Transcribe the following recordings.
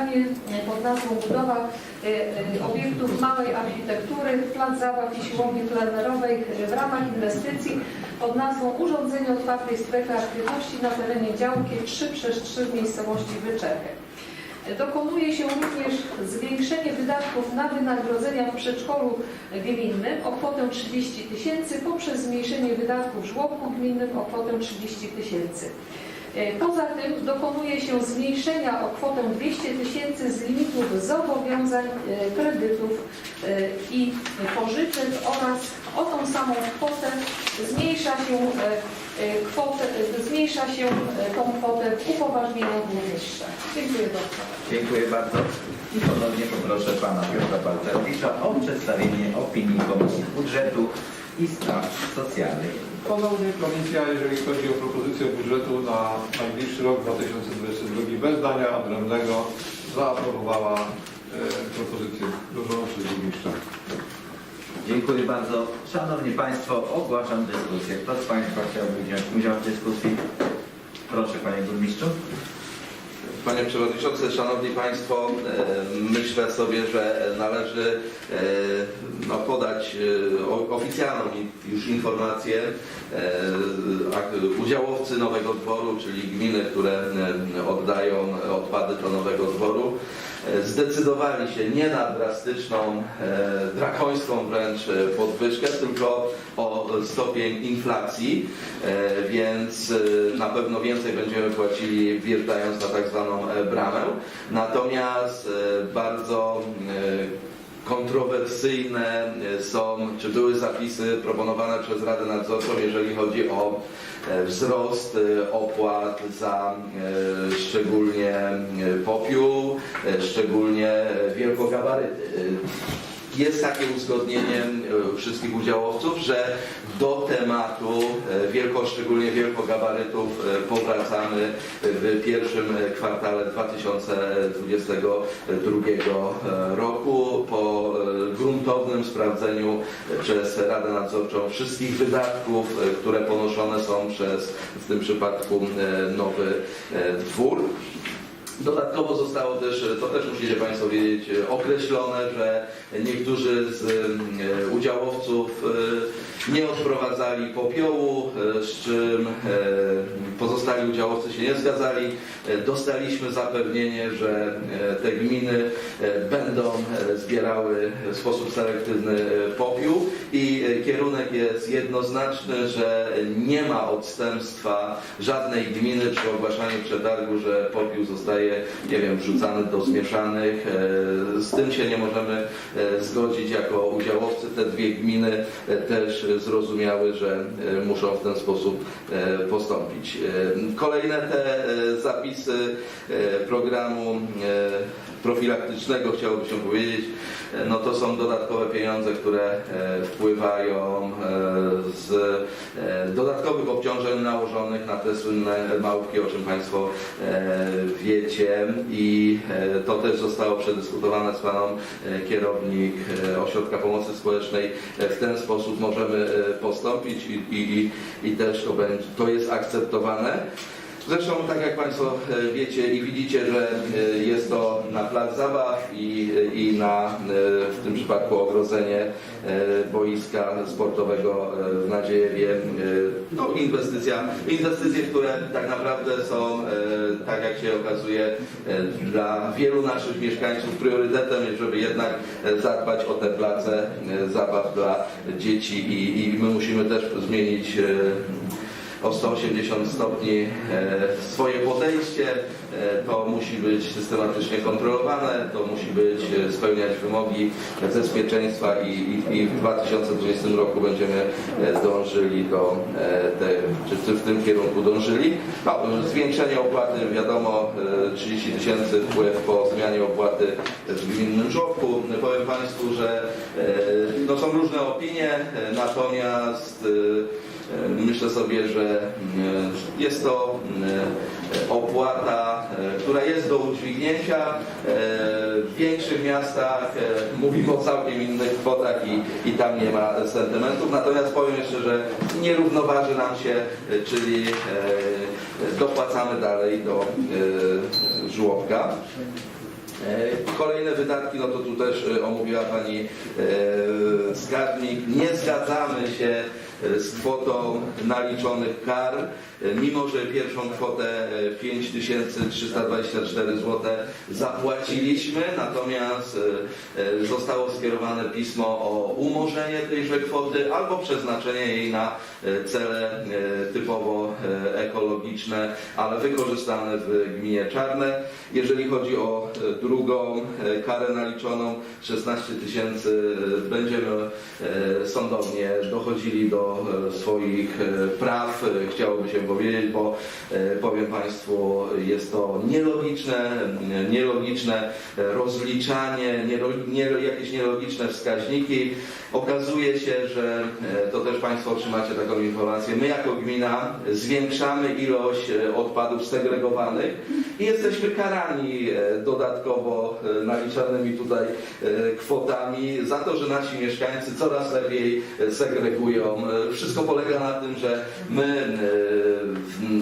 programie e, pod nazwą Budowa e, e, obiektów małej architektury, plac zabaw i siłowni plenerowej w ramach inwestycji pod nazwą Urządzenie otwartej strefy aktywności na terenie działki 3 przez 3 w miejscowości Wyczechy. Dokonuje się również zwiększenie wydatków na wynagrodzenia w przedszkolu gminnym o kwotę 30 tysięcy poprzez zmniejszenie wydatków w żłobku gminnym o kwotę 30 tysięcy. E, Poza tym dokonuje się zmniejszenia o kwotę 200 tysięcy z limitów zobowiązań, e, kredytów e, i pożyczek oraz o tą samą kwotę zmniejsza się kwotę, zmniejsza się tą kwotę w upoważnieniach burmistrza. Dziękuję bardzo. Dziękuję bardzo. I ponownie poproszę pana Piotra Balcerowicza o przedstawienie opinii Komisji Budżetu i Spraw Socjalnych. Ponownie komisja, jeżeli chodzi o propozycję budżetu na najbliższy rok 2022 bez dania odrębnego zaaprobowała e, propozycję złożoną przez burmistrza. Dziękuję bardzo. Szanowni Państwo, ogłaszam dyskusję. Kto z Państwa chciałby wziąć udział w dyskusji? Proszę Panie Burmistrzu. Panie Przewodniczący, Szanowni Państwo, e, myślę sobie, że należy e, no, podać e, oficjalną już informację. Udziałowcy Nowego Dworu, czyli gminy, które oddają odpady do Nowego Dworu, zdecydowali się nie na drastyczną, drakońską wręcz podwyżkę, tylko o stopień inflacji, e, więc e, na pewno więcej będziemy płacili wjeżdżając na tak zwaną e, bramę. Natomiast bardzo kontrowersyjne są, czy były zapisy proponowane przez Radę Nadzorczą, jeżeli chodzi o wzrost opłat za szczególnie popiół, szczególnie wielkogabaryty. Jest takie uzgodnienie e, wszystkich udziałowców, że do tematu e, wielko, szczególnie wielkogabarytów e, powracamy w pierwszym kwartale 2022 roku po gruntownym sprawdzeniu przez Radę Nadzorczą wszystkich wydatków, które ponoszone są przez w tym przypadku nowy dwór. Dodatkowo zostało też, to też musicie Państwo wiedzieć, określone, że niektórzy z e, udziałowców e, nie odprowadzali popiołu, e, z czym pozostali udziałowcy się nie zgadzali. Dostaliśmy zapewnienie, że te gminy będą zbierały w sposób selektywny popiół jest jednoznaczny, że nie ma odstępstwa żadnej gminy przy ogłaszaniu przetargu, że popiół zostaje, nie wiem, wrzucany do zmieszanych. E, Z tym się nie możemy e, zgodzić jako udziałowcy. Te dwie gminy e, też zrozumiały, że muszą w ten sposób postąpić. Kolejne te zapisy programu profilaktycznego chciałoby się powiedzieć, no to są dodatkowe pieniądze, które e, wpływają e, z e, dodatkowych obciążeń nałożonych na te słynne małpki, o czym Państwo wiecie i to też zostało przedyskutowane z Paną kierownik Ośrodka Pomocy Społecznej. W ten sposób możemy postąpić i, i, i też to, będzie, to jest akceptowane. Zresztą, tak jak Państwo e, wiecie i widzicie, że e, jest to na plac zabaw i, i na e, w tym przypadku ogrodzenie boiska sportowego w Nadziejewie. No, inwestycja, inwestycje, które tak naprawdę są, tak jak się okazuje, dla wielu naszych mieszkańców priorytetem, żeby jednak zadbać o te place zabaw dla dzieci i, i my musimy też zmienić o 180 stopni e, swoje podejście. E, To musi być systematycznie kontrolowane, to musi być e, spełniać wymogi bezpieczeństwa i, i, i w 2020 roku będziemy dążyli do te, czy w tym- kierunku dążyli. Zwiększenie opłaty, wiadomo, e, 30 tysięcy wpływ po zmianie opłaty w gminnym żłobku. Powiem Państwu, że no, są różne opinie, natomiast Myślę sobie, że mm, jest to mm, opłata, e, która jest do udźwignięcia. E, W większych miastach e, mówimy o całkiem innych kwotach i, i tam nie ma sentymentów. Natomiast powiem jeszcze, że nie równoważy nam się, e, czyli e, dopłacamy dalej do e, żłobka. E, Kolejne wydatki, no to tu też e, omówiła Pani e, skarbnik. Nie zgadzamy się e, z kwotą naliczonych kar, e, mimo że pierwszą kwotę e, 5324 zł zapłaciliśmy, natomiast e, e, zostało skierowane pismo o umorzenie tejże kwoty albo przeznaczenie jej na e, cele e, typowo e, ekologiczne, ale wykorzystane w gminie Czarne. Jeżeli chodzi o e, drugą e, karę naliczoną 16 tysięcy, e, będziemy e, sądownie dochodzili do e, swoich e, praw. E, Chciałoby się powiedzieć, bo powiem Państwu, jest to nielogiczne, nielogiczne rozliczanie, jakieś nielogiczne wskaźniki. Okazuje się, że to też Państwo otrzymacie taką informację. My jako gmina zwiększamy ilość odpadów segregowanych i jesteśmy karani dodatkowo naliczanymi tutaj kwotami za to, że nasi mieszkańcy coraz lepiej segregują. E, Wszystko polega na tym, że my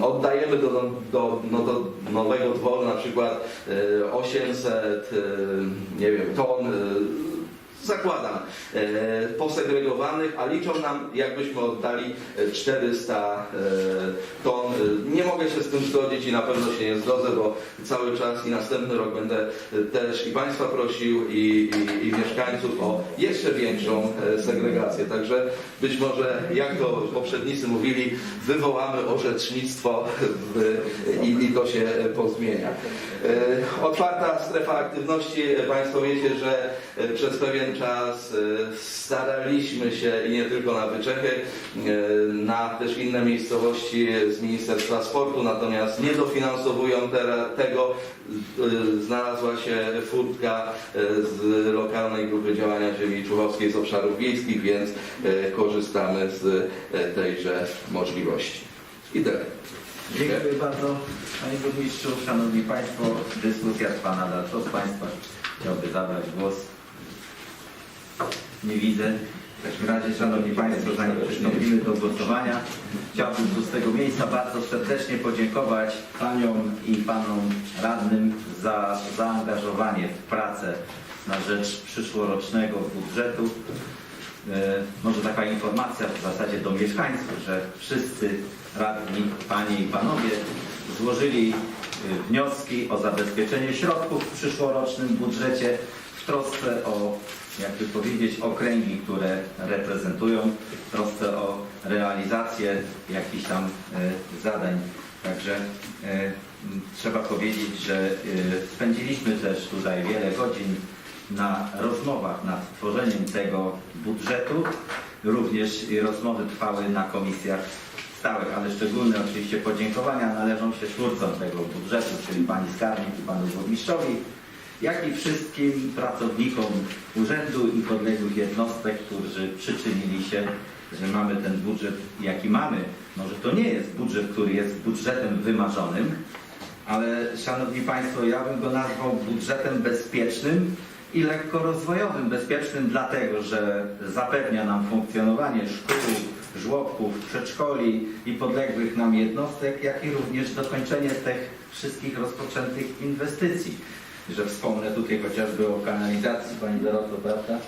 e, oddajemy do, do, no, do nowego dworu na przykład e, 800 e, nie wiem, ton e, zakładam, e, posegregowanych, a liczą nam, jakbyśmy oddali e, 400 e, ton. E, Nie mogę się z tym zgodzić i na pewno się nie zgodzę, bo cały czas i następny rok będę też i Państwa prosił i, i, i mieszkańców o jeszcze większą segregację. Także być może, jak to poprzednicy mówili, wywołamy orzecznictwo i, i to się pozmienia. Otwarta strefa aktywności. Państwo wiecie, że przez pewien czas e, staraliśmy się i nie tylko na Wyczechy, e, na też inne miejscowości z Ministerstwa Sportu, natomiast nie dofinansowują tego. E, Znalazła się furtka z lokalnej grupy działania ziemi czuchowskiej z obszarów wiejskich, więc korzystamy z tejże możliwości. I tyle. Dziękuję bardzo Panie Burmistrzu. Szanowni Państwo, dyskusja trwa nadal. Kto z Państwa chciałby zabrać głos? Nie widzę. W takim razie, Szanowni Państwo, zanim przystąpimy do głosowania, chciałbym z tego miejsca bardzo serdecznie podziękować Paniom i Panom Radnym za zaangażowanie w pracę na rzecz przyszłorocznego budżetu. E, Może taka informacja w zasadzie do mieszkańców, że wszyscy radni, panie i panowie złożyli e, wnioski o zabezpieczenie środków w przyszłorocznym budżecie w trosce o, jakby powiedzieć, okręgi, które reprezentują, w trosce o realizację jakichś tam e, zadań. Także e, trzeba powiedzieć, że e, spędziliśmy też tutaj wiele godzin na rozmowach nad tworzeniem tego budżetu. Również rozmowy trwały na komisjach stałych, ale szczególne oczywiście podziękowania należą się twórcom tego budżetu, czyli pani skarbnik i panu burmistrzowi, jak i wszystkim pracownikom urzędu i podległych jednostek, którzy przyczynili się, że mamy ten budżet, jaki mamy. Może to nie jest budżet, który jest budżetem wymarzonym, ale Szanowni Państwo, ja bym go nazwał budżetem bezpiecznym i lekko rozwojowym. Bezpiecznym dlatego, że zapewnia nam funkcjonowanie szkół, żłobków, przedszkoli i podległych nam jednostek, jak i również dokończenie tych wszystkich rozpoczętych inwestycji. Że wspomnę tutaj chociażby o kanalizacji, Pani Doroto, prawda?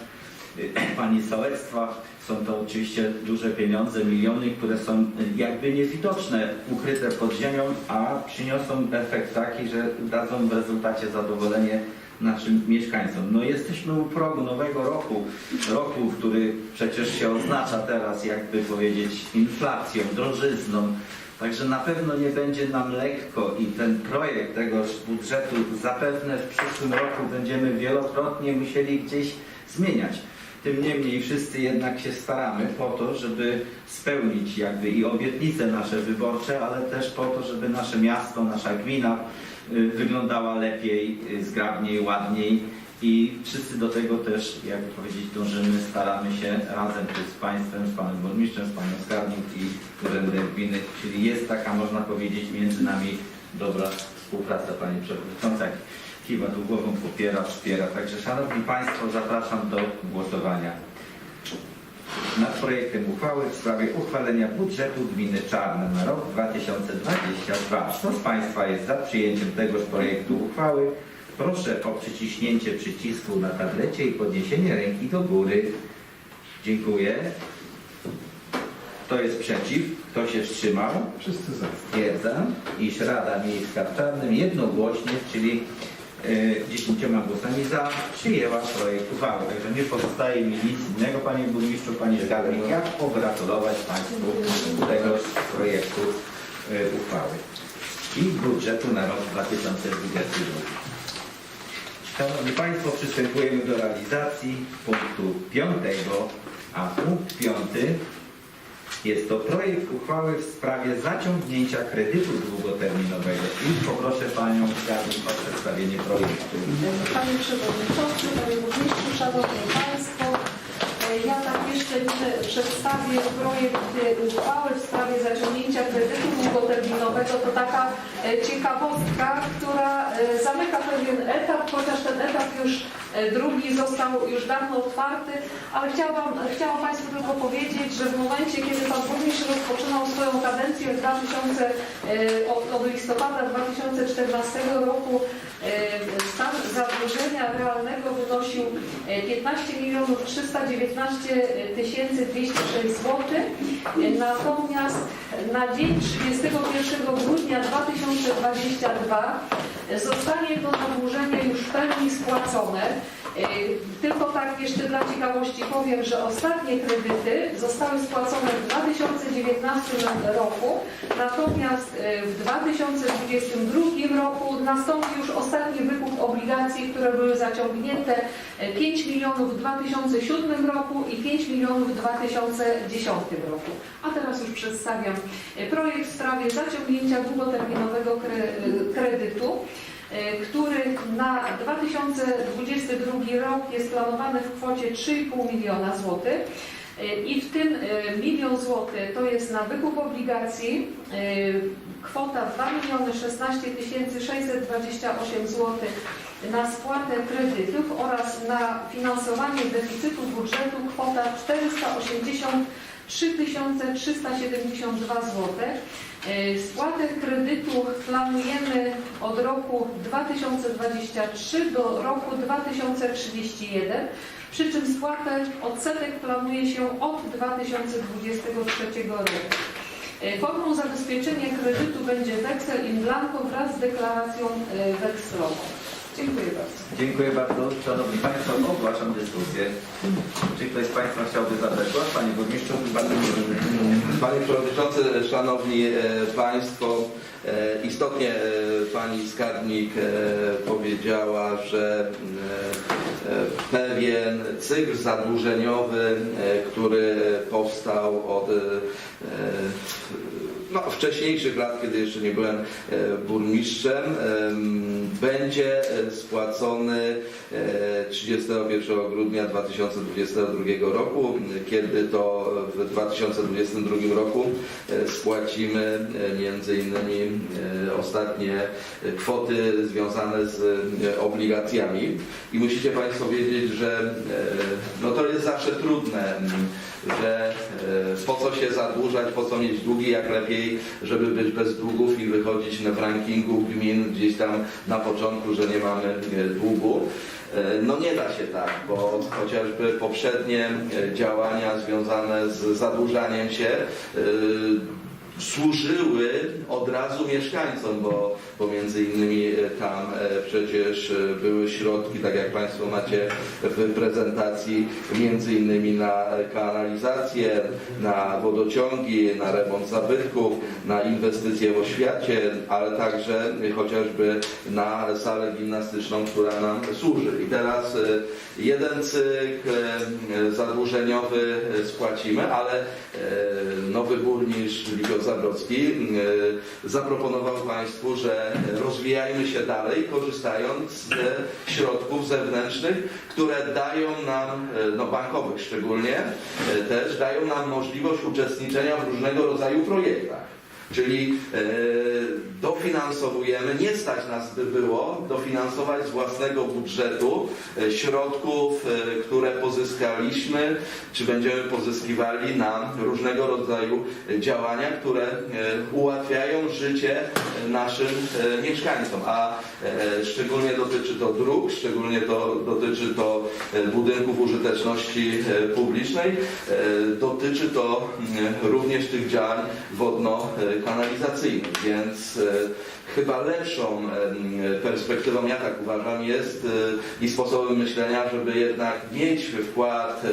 Pani sołectwa. Są to oczywiście duże pieniądze, miliony, które są jakby niewidoczne, ukryte pod ziemią, a przyniosą efekt taki, że dadzą w rezultacie zadowolenie naszym mieszkańcom. No jesteśmy u progu nowego roku, roku, który przecież się oznacza teraz, jakby powiedzieć, inflacją, drożyzną. Także na pewno nie będzie nam lekko i ten projekt tegoż budżetu zapewne w przyszłym roku będziemy wielokrotnie musieli gdzieś zmieniać. Tym niemniej wszyscy jednak się staramy po to, żeby spełnić jakby i obietnice nasze wyborcze, ale też po to, żeby nasze miasto, nasza gmina y, wyglądała lepiej, y, zgrabniej, ładniej i wszyscy do tego też, jakby powiedzieć, dążymy, staramy się razem z Państwem, z Panem Burmistrzem, z Panią Skarbnik i Urzędem Gminy, czyli jest taka, można powiedzieć, między nami dobra współpraca Pani Przewodnicząca. Kiwa tu głową, popiera, wspiera. Także Szanowni Państwo, zapraszam do głosowania nad projektem uchwały w sprawie uchwalenia budżetu gminy Czarne na rok 2022. Kto z Państwa jest za przyjęciem tegoż projektu uchwały? Proszę o przyciśnięcie przycisku na tablecie i podniesienie ręki do góry. Dziękuję. Kto jest przeciw? Kto się wstrzymał? Wszyscy za. Stwierdzam, iż Rada Miejska w Czarnym jednogłośnie, czyli e, 10 głosami za, przyjęła projekt uchwały. Także nie pozostaje mi nic innego, Panie Burmistrzu, Panie Skarbnik, jak pogratulować Państwu tego projektu e, uchwały i budżetu na rok 2022. Szanowni Państwo, przystępujemy do realizacji punktu piątego, a punkt piąty jest to projekt uchwały w sprawie zaciągnięcia kredytu długoterminowego i poproszę Panią Skarbnik o przedstawienie projektu. Panie Przewodniczący, Panie Burmistrzu, Szanowni Państwo, przedstawię projekt e, uchwały w sprawie zaciągnięcia kredytu długoterminowego. To taka e, ciekawostka, która e, zamyka pewien etap, chociaż ten etap już drugi został już dawno otwarty, ale chciałam, chciałam Państwu tylko powiedzieć, że w momencie, kiedy Pan Burmistrz rozpoczynał swoją kadencję w 2000, e, od, od listopada 2014 roku, stan zadłużenia realnego wynosił e, 15 milionów 319 tysięcy 206 zł. E, Natomiast na dzień 31 grudnia 2022 zostanie to zadłużenie już w pełni spłacone. E, Tylko tak jeszcze dla ciekawości powiem, że ostatnie kredyty zostały spłacone w 2019 roku, natomiast e, w 2022 roku nastąpi już ostatni wykup obligacji, które były zaciągnięte e, 5 milionów w 2007 roku i 5 milionów w 2010 roku. A teraz już przedstawiam projekt w sprawie zaciągnięcia długoterminowego kre- kredytu który na 2022 rok jest planowany w kwocie 3,5 miliona złotych. E, I w tym e, milion złotych to jest na wykup obligacji, kwota 2 miliony 16 tysięcy 628 złotych na spłatę kredytów oraz na finansowanie deficytu budżetu kwota 483 372 zł. E, Spłatę kredytu planujemy od roku 2023 do roku 2031, przy czym spłatę odsetek planuje się od 2023 roku. E, Formą zabezpieczenia kredytu będzie weksel in blanco wraz z deklaracją e, wekslową. Dziękuję bardzo. Dziękuję bardzo. Szanowni Państwo, ogłaszam dyskusję. Czy ktoś z Państwa chciałby zabrać głos? Panie Burmistrzu, bardzo proszę. Panie Przewodniczący, Szanowni e, Państwo, e, istotnie e, Pani Skarbnik powiedziała, że pewien cykl zadłużeniowy, który powstał od no, wcześniejszych lat, kiedy jeszcze nie byłem e, burmistrzem, em, będzie e, spłacony e, 31 grudnia 2022 roku, kiedy to w 2022 roku e, spłacimy e, między innymi e, ostatnie e, kwoty związane z e, obligacjami. I musicie Państwo wiedzieć, że e, no to jest zawsze trudne, że e, po co się zadłużać, po co mieć długi, jak lepiej, żeby być bez długów i wychodzić w rankingu gmin gdzieś tam na początku, że nie mamy e, długu. E, No nie da się tak, bo chociażby poprzednie e, działania związane z zadłużaniem się służyły od razu mieszkańcom, bo, bo między innymi e, tam e, przecież e, były środki, tak jak Państwo macie w prezentacji, między innymi na kanalizację, na wodociągi, na remont zabytków, na inwestycje w oświacie, ale także chociażby na salę gimnastyczną, która nam służy. I teraz jeden cykl zadłużeniowy spłacimy, ale nowy burmistrz Witold Zabrocki zaproponował Państwu, że rozwijajmy się dalej, korzystając z e, środków zewnętrznych, które dają nam, e, no bankowych szczególnie, e, też dają nam możliwość uczestniczenia w różnego rodzaju projektach. Czyli e, dofinansowujemy, nie stać nas by było dofinansować z własnego budżetu środków, które pozyskaliśmy, czy będziemy pozyskiwali na różnego rodzaju działania, które ułatwiają życie e, naszym e, mieszkańcom. A e, szczególnie dotyczy to dróg, szczególnie to dotyczy to budynków użyteczności publicznej, dotyczy to mm, również tych działań wodno-kanalizacyjnych, więc chyba lepszą perspektywą, ja tak uważam, jest e, i sposobem myślenia, żeby jednak mieć wkład e,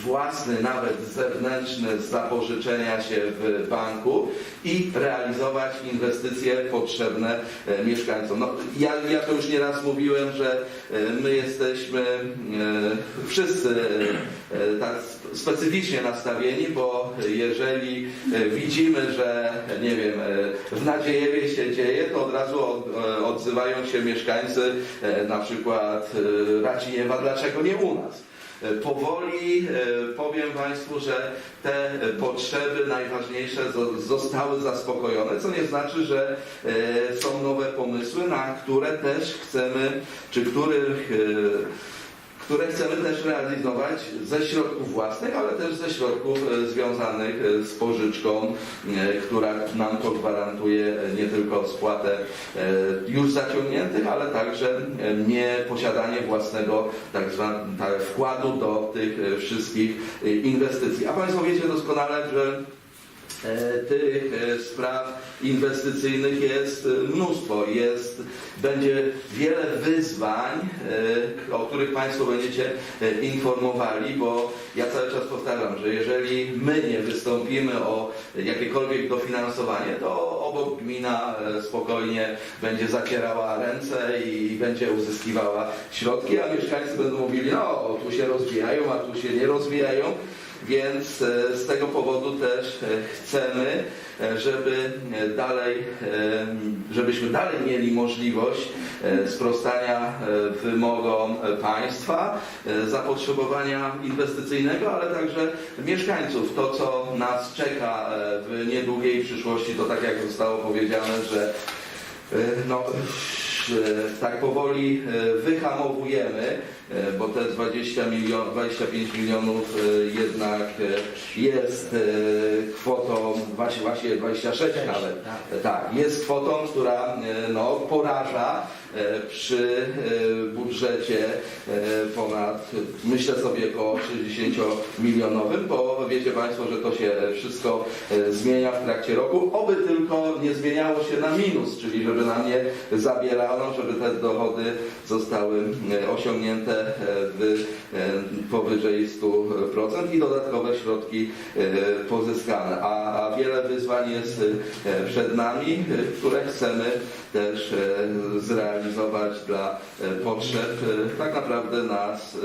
własny, nawet zewnętrzny z zapożyczenia się w banku i realizować inwestycje potrzebne e, mieszkańcom. No, ja, ja to już nieraz mówiłem, że e, my jesteśmy e, wszyscy tak specyficznie nastawieni, bo jeżeli widzimy, że nie wiem, w Nadziejewie się dzieje, to od razu e, odzywają się mieszkańcy e, na przykład e, Raciniewa, dlaczego nie u nas? Powoli powiem Państwu, że te potrzeby najważniejsze zo- zostały zaspokojone, co nie znaczy, że są nowe pomysły, na które też chcemy, czy których które chcemy też realizować ze środków własnych, ale też ze środków e, związanych e, z pożyczką, e, która nam to gwarantuje nie tylko spłatę już zaciągniętych, ale także e, nie posiadanie własnego tak zwanego tak, wkładu do tych wszystkich inwestycji. A Państwo wiecie doskonale, że tych e, spraw inwestycyjnych jest e, mnóstwo. Jest, będzie wiele wyzwań, e, o których Państwo będziecie e, informowali, bo ja cały czas powtarzam, że jeżeli my nie wystąpimy o jakiekolwiek dofinansowanie, to obok gmina e, spokojnie będzie zacierała ręce i będzie uzyskiwała środki, a mieszkańcy będą mówili, no tu się rozwijają, a tu się nie rozwijają. Więc e, z tego powodu też e, chcemy, e, żeby dalej, żebyśmy dalej mieli możliwość sprostania wymogom państwa, zapotrzebowania inwestycyjnego, ale także mieszkańców. To, co nas czeka w niedługiej przyszłości, to tak jak zostało powiedziane, że no, tak powoli wyhamowujemy, bo te 20 milion, 25 milionów e, jednak e, jest e, kwotą, właśnie, właśnie 26 nawet, E, tak, jest kwotą, która e, no, poraża e, przy e, budżecie e, ponad, myślę sobie około 60 milionowym, bo wiecie Państwo, że to się wszystko e, zmienia w trakcie roku, oby tylko nie zmieniało się na minus, czyli żeby nam nie zabierano, żeby te dochody zostały e, osiągnięte e, w, e, powyżej 100% i dodatkowe środki e, pozyskane. A, a wiele wyzwań jest e, przed nami, e, które chcemy też e, zrealizować dla e, potrzeb e, tak naprawdę nas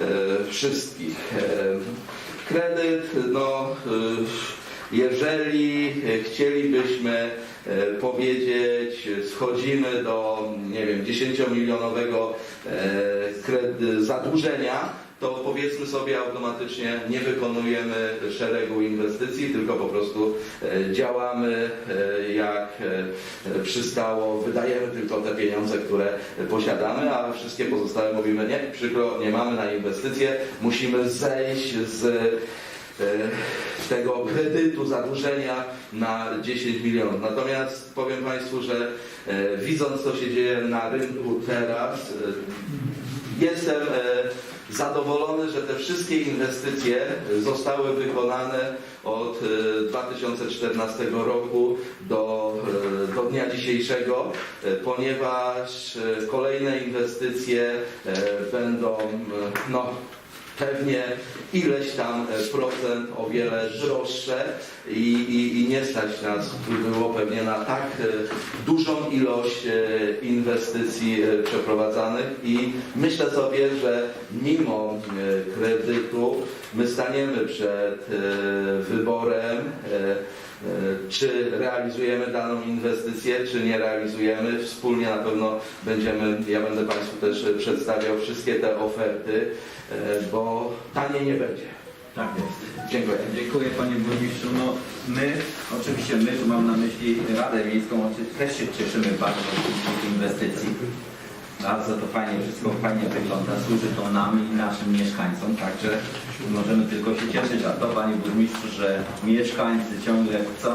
e, wszystkich. Kredyt, no jeżeli chcielibyśmy powiedzieć, schodzimy do, nie wiem, 10-milionowego e, kredy- zadłużenia, to powiedzmy sobie automatycznie nie wykonujemy szeregu inwestycji, tylko po prostu e, działamy e, jak e, przystało, wydajemy tylko te pieniądze, które posiadamy, a wszystkie pozostałe mówimy nie, przykro, nie mamy na inwestycje, musimy zejść z tego kredytu, zadłużenia na 10 milionów. Natomiast powiem Państwu, że widząc co się dzieje na rynku teraz, jestem zadowolony, że te wszystkie inwestycje zostały wykonane od e, 2014 roku do, e, do dnia dzisiejszego, e, ponieważ e, kolejne inwestycje e, będą e, no, pewnie ileś tam e, procent o wiele droższe i, i, i nie stać nas by było pewnie na tak e, dużą ilość e, inwestycji przeprowadzanych. I myślę sobie, że mimo kredytu my staniemy przed wyborem czy realizujemy daną inwestycję, czy nie realizujemy. Wspólnie na pewno będziemy, ja będę Państwu też przedstawiał wszystkie te oferty, e, bo tanie nie będzie. Tak jest. Dziękuję. Dziękuję panie burmistrzu. No my, oczywiście my, tu mam na myśli Radę Miejską, też się cieszymy bardzo z tych inwestycji. Bardzo to fajnie, wszystko fajnie wygląda, służy to nam i naszym mieszkańcom, także możemy tylko się cieszyć, a to panie burmistrzu, że mieszkańcy ciągle chcą,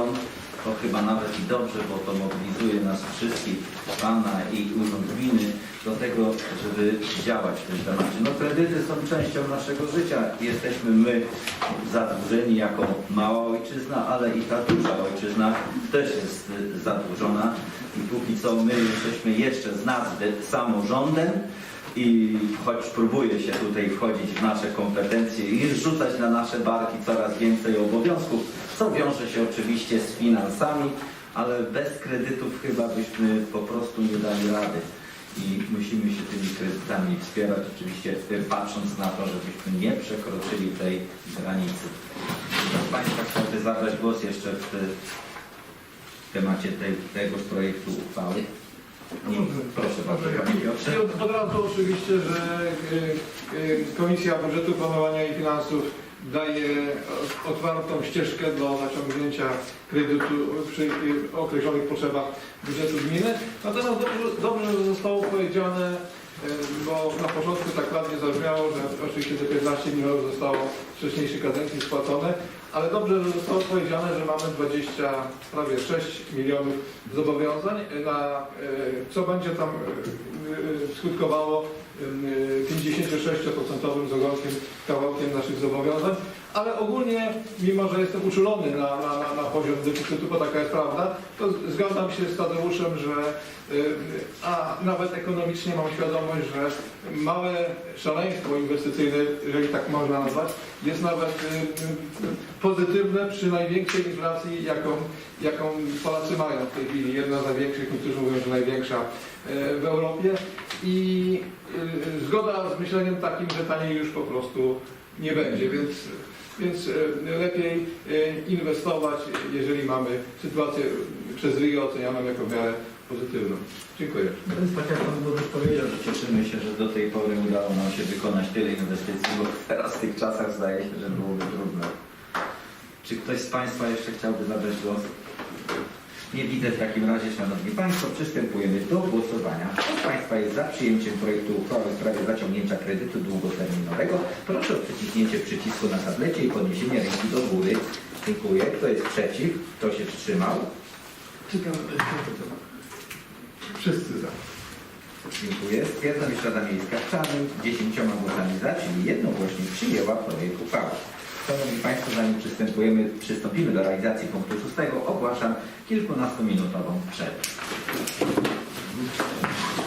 to chyba nawet i dobrze, bo to mobilizuje nas wszystkich, pana i urząd gminy do tego, żeby działać w tym temacie. No kredyty są częścią naszego życia. Jesteśmy my zadłużeni jako mała ojczyzna, ale i ta duża ojczyzna też jest zadłużona. I póki co my jesteśmy jeszcze z nazwy samorządem i choć próbuje się tutaj wchodzić w nasze kompetencje i rzucać na nasze barki coraz więcej obowiązków, co wiąże się oczywiście z finansami, ale bez kredytów chyba byśmy po prostu nie dali rady i musimy się tymi kredytami wspierać, oczywiście patrząc na to, żebyśmy nie przekroczyli tej granicy. Z Państwa chciałby zabrać głos jeszcze w y, temacie tej, tegoż projektu uchwały? Nie, proszę bardzo, Panie Piotrze. I od, od razu oczywiście, że y, y, Komisja Budżetu Planowania i Finansów daje otwartą ścieżkę do zaciągnięcia kredytu przy y, określonych potrzebach budżetu gminy. Natomiast dobrze, dobrze że zostało powiedziane, bo na początku tak ładnie zabrzmiało, że oczywiście te 15 milionów zostało w wcześniejszej kadencji spłacone, ale dobrze, że zostało powiedziane, że mamy 20, prawie 6 milionów zobowiązań, na, y, co będzie tam y, y, skutkowało 56% zagadkiem, kawałkiem naszych zobowiązań, ale ogólnie, mimo że jestem uczulony na, na, na, poziom deficytu, bo taka jest prawda, to zgadzam się z Tadeuszem, że y, a nawet ekonomicznie mam świadomość, że małe szaleństwo inwestycyjne, jeżeli tak można nazwać, jest nawet y, y, pozytywne przy największej inflacji, jaką, jaką Polacy mają w tej chwili. Jedna z największych, niektórzy mówią, że największa y, w Europie. I y, zgoda z myśleniem takim, że taniej już po prostu nie będzie, więc, więc y, lepiej y, inwestować, jeżeli mamy sytuację przez RIO ocenianą jako w miarę pozytywną. Dziękuję. To jest tak jak Pan Burmistrz powiedział, że cieszymy się, że do tej pory udało nam się wykonać tyle inwestycji, bo teraz w tych czasach zdaje się, że byłoby trudno. Czy ktoś z Państwa jeszcze chciałby zabrać głos? Nie widzę w takim razie, Szanowni Państwo, przystępujemy do głosowania. Kto z Państwa jest za przyjęciem projektu uchwały w sprawie zaciągnięcia kredytu długoterminowego? Proszę o przyciśnięcie przycisku na tablecie i podniesienie ręki do góry. Dziękuję. Kto jest przeciw? Kto się wstrzymał? Wszyscy za. Dziękuję. Stwierdzam, iż Rada Miejska w Czarnym dziesięcioma głosami za, czyli jednogłośnie przyjęła projekt uchwały. Szanowni Państwo, zanim przystępujemy, przystąpimy do realizacji punktu szóstego, ogłaszam kilkunastominutową przerwę.